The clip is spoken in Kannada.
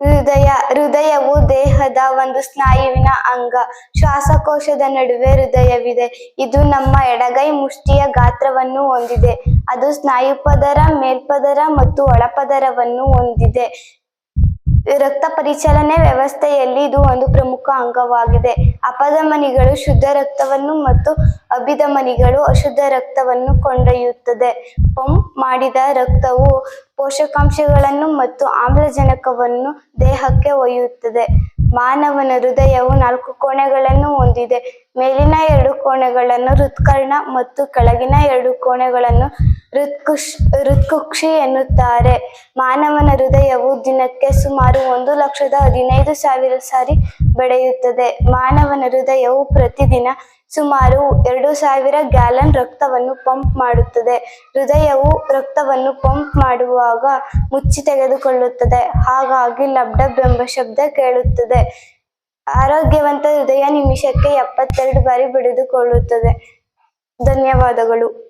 ಹೃದಯ, ಹೃದಯವು ದೇಹದ ಒಂದು ಸ್ನಾಯುವಿನ ಅಂಗ. ಶ್ವಾಸಕೋಶದ ನಡುವೆ ಹೃದಯವಿದೆ. ಇದು ನಮ್ಮ ಎಡಗೈ ಮುಷ್ಟಿಯ ಗಾತ್ರವನ್ನು ಹೊಂದಿದೆ. ಅದು ಸ್ನಾಯುಪದರ, ಮೇಲ್ಪದರ ಮತ್ತು ಒಳಪದರವನ್ನು ಹೊಂದಿದೆ. ರಕ್ತ ಪರಿಚಲನೆ ವ್ಯವಸ್ಥೆಯಲ್ಲಿ ಇದು ಒಂದು ಪ್ರಮುಖ ಅಂಗವಾಗಿದೆ. ಅಪಧಮನಿಗಳು ಶುದ್ಧ ರಕ್ತವನ್ನು ಮತ್ತು ಅಭಿಧಮನಿಗಳು ಅಶುದ್ಧ ರಕ್ತವನ್ನು ಕೊಂಡೊಯ್ಯುತ್ತದೆ. ಪಂಪ್ ಮಾಡಿದ ರಕ್ತವು ಪೋಷಕಾಂಶಗಳನ್ನು ಮತ್ತು ಆಮ್ಲಜನಕವನ್ನು ದೇಹಕ್ಕೆ ಒಯ್ಯುತ್ತದೆ. ಮಾನವನ ಹೃದಯವು ನಾಲ್ಕು ಕೋಣೆಗಳನ್ನು ಹೊಂದಿದೆ. ಮೇಲಿನ ಎರಡು ಕೋಣೆಗಳನ್ನು ಹೃತ್ಕರ್ಣ ಮತ್ತು ಕೆಳಗಿನ ಎರಡು ಕೋಣೆಗಳನ್ನು ಹೃತ್ಕುಶ್, ಹೃತ್ಕುಕ್ಷಿ ಎನ್ನುತ್ತಾರೆ. ಮಾನವನ ಹೃದಯವು ದಿನಕ್ಕೆ ಸುಮಾರು ಒಂದು ಲಕ್ಷದ ಹದಿನೈದು ಸಾವಿರ ಸಾರಿ ಬೆಳೆಯುತ್ತದೆ. ಮಾನವನ ಹೃದಯವು ಪ್ರತಿದಿನ ಸುಮಾರು ಎರಡು ಸಾವಿರ ಗ್ಯಾಲನ್ ರಕ್ತವನ್ನು ಪಂಪ್ ಮಾಡುತ್ತದೆ. ಹೃದಯವು ರಕ್ತವನ್ನು ಪಂಪ್ ಮಾಡುವಾಗ ಮುಚ್ಚಿ ತೆಗೆದುಕೊಳ್ಳುತ್ತದೆ. ಹಾಗಾಗಿ ಲಬ್ಡಬ್ ಎಂಬ ಶಬ್ದ ಕೇಳುತ್ತದೆ. ಆರೋಗ್ಯವಂತ ಹೃದಯ ನಿಮಿಷಕ್ಕೆ ಎಪ್ಪತ್ತೆರಡು ಬಾರಿ ಬಿಡಿದುಕೊಳ್ಳುತ್ತದೆ. ಧನ್ಯವಾದಗಳು.